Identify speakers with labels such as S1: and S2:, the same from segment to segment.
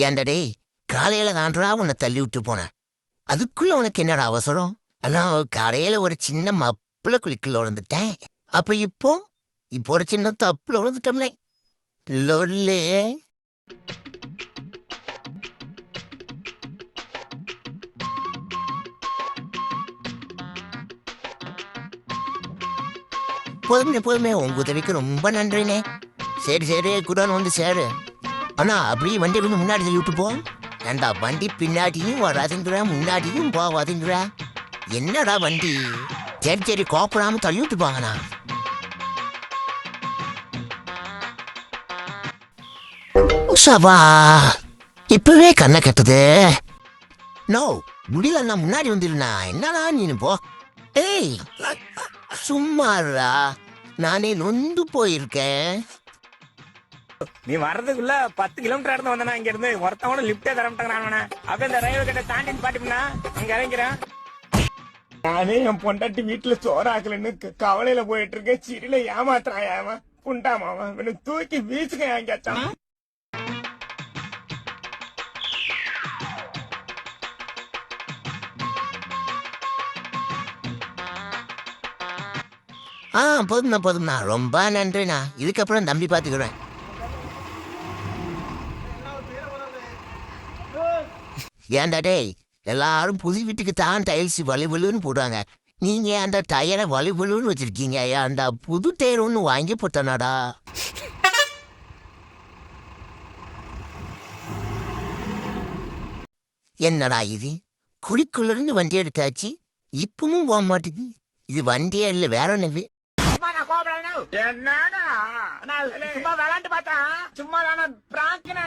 S1: ஏண்டடே காலையில தான்றா உன்னை தள்ளி விட்டு போனேன். அதுக்குள்ள உனக்கு என்னடா அவசரம்? ஆனா காலையில ஒரு சின்ன மப்புல குளிக்கல உழந்துட்டேன். அப்ப இப்போ இப்போ ஒரு சின்ன தப்புல விழுந்துட்டோம்லே லொல்லே. போதுமே போதுமே. உங்க உதவிக்கு ரொம்ப நன்றிண்ணே. சரி சரி குடான் வந்து சேரு. அண்ணா அப்படியே வண்டி வந்து முன்னாடி தள்ளி விட்டு போ ஏண்டா வண்டி பின்னாடியும் வராதுங்கிற முன்னாடியும் போவாதுங்கிற என்னடா வண்டி? சரி சரி கோப்படாம தள்ளி விட்டு போங்கண்ணா சபா இப்பவே கண்ணை கட்டுது. நோ முடியல முன்னாடி வந்துடுண்ணா என்னடா நீ போ. ஏய் சும்மாடா. நானே நொந்து போயிருக்கேன்.
S2: நீ வர்றதுக்குள்ள பத்து கிலோமீட்டர் இடத்துல வந்தனா இங்க இருந்து ஒருத்தவன லிப்டே தர மாட்டாங்க அப்படியே இந்த ரயில்வே கிட்ட தாண்டி பாட்டினா அங்க இறங்கிறேன் நானே என் பொண்டாட்டி வீட்டுல சோறாக்கலன்னு கவலையில போயிட்டு இருக்கேன். சிறில ஏமாத்துறான் ஏமா. புண்டாமாவன் இவனை தூக்கி வீசுங்க எங்கேயாச்சும்
S1: ஆ போதும்ண்ணா போதும்ண்ணா. ரொம்ப நன்றிண்ணா. இதுக்கப்புறம் தம்பி பார்த்துக்கிறேன் ஏன்டா டேய் எல்லாரும் புது வீட்டுக்கு தான் டைல்ஸ் வலிவலுன்னு போடுவாங்க நீங்க அந்த டயரை வலிவலுன்னு வச்சிருக்கீங்க அந்த புது டயர் ஒன்று வாங்கி போட்டனாடா? என்னடா இது? குழிக்குள்ள இருந்து வண்டி எடுத்தாச்சு இப்பவும் போக மாட்டேங்குது. இது வண்டியே இல்லை வேற ஒன்று
S2: என்னடா? நான் சும்மா விளாண்டு பார்த்தா சும்மா பிராங்கனா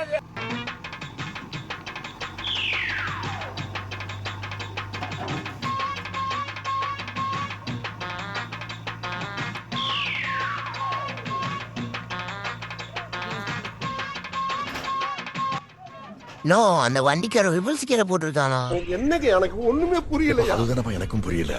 S1: நோ அந்த வண்டிக்கார ரிவல்ஸ் கீரை போட்டிருக்கானா?
S3: என்னங்க எனக்கு ஒண்ணுமே புரியல
S4: அதுதானப்பா எனக்கும் புரியல.